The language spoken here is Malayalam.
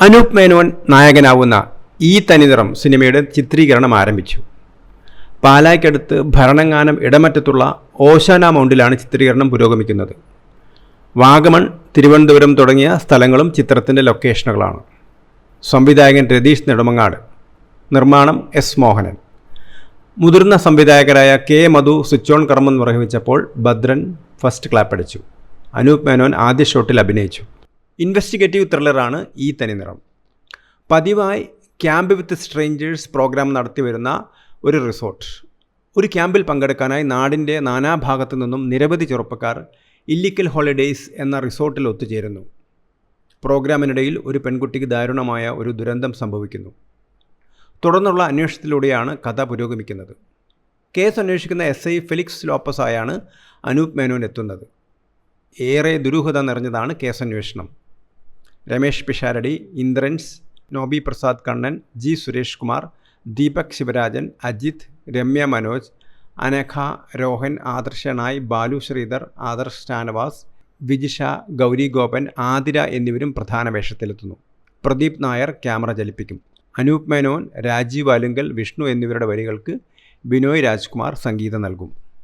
അനൂപ് മേനോൻ നായകനാവുന്ന ഈ തനിനിറം സിനിമയുടെ ചിത്രീകരണം ആരംഭിച്ചു. പാലായ്ക്കടുത്ത് ഭരണങ്ങാനം ഇടമറ്റത്തുള്ള ഓശാന മൗണ്ടിലാണ് ചിത്രീകരണം പുരോഗമിക്കുന്നത്. വാഗമൺ തിരുവനന്തപുരം തുടങ്ങിയ സ്ഥലങ്ങളും ചിത്രത്തിന്റെ ലൊക്കേഷനുകളാണ്. സംവിധായകൻ രതീഷ് നെടുമങ്ങാട് നിർമ്മാണം എസ് മോഹനൻ. മുതിർന്ന സംവിധായകരായ കെ മധു സ്വിച്ച് ഓൺ കർമ്മം നിർവഹിച്ചപ്പോൾ ഭദ്രൻ ഫസ്റ്റ് ക്ലാപ്പ് അടിച്ചു അനൂപ് മേനോൻ ആദ്യ ഷോട്ടിൽ അഭിനയിച്ചു. ഇൻവെസ്റ്റിഗേറ്റീവ് ത്രില്ലറാണ് ഈ തനിനിറം പതിവായി ക്യാമ്പ് വിത്ത് സ്ട്രേഞ്ചേഴ്സ് പ്രോഗ്രാം നടത്തി വരുന്ന ഒരു റിസോർട്ട് ഒരു ക്യാമ്പിൽ പങ്കെടുക്കാനായി നാടിന്റെ നാനാഭാഗത്തു നിന്നും നിരവധി ചെറുപ്പക്കാർ ഇല്ലിക്കൽ ഹോളിഡേയ്സ് എന്ന റിസോർട്ടിൽ ഒത്തുചേരുന്നു. പ്രോഗ്രാമിനിടയിൽ ഒരു പെൺകുട്ടിക്ക് ദാരുണമായ ഒരു ദുരന്തം സംഭവിക്കുന്നു. തുടർന്നുള്ള അന്വേഷണത്തിലൂടെയാണ് കഥ പുരോഗമിക്കുന്നത്. കേസ് അന്വേഷിക്കുന്ന എസ് ഐ ഫെലിക്സ് ലോപ്പസായാണ് അനൂപ് മേനോൻ എത്തുന്നത്. ഏറെ ദുരൂഹത നിറഞ്ഞതാണ് കേസന്വേഷണം രമേഷ് പിഷാരടി ഇന്ദ്രൻസ് നോബി പ്രസാദ് കണ്ണൻ ജി സുരേഷ് കുമാർ ദീപക് ശിവരാജൻ അജിത് രമ്യ മനോജ് അനഘ രോഹൻ ആദർശ നായ് ബാലു ശ്രീധർ ആദർശ് ഷാനവാസ് വിജിഷ ഗൗരി ഗോപൻ ആതിര എന്നിവരും പ്രധാന വേഷത്തിലെത്തുന്നു. പ്രദീപ് നായർ ക്യാമറ ചലിപ്പിക്കും. അനൂപ് മേനോൻ രാജീവ് അലുങ്കൽ വിഷ്ണു എന്നിവരുടെ വരികൾക്ക് ബിനോയ് രാജ്കുമാർ സംഗീതം നൽകും.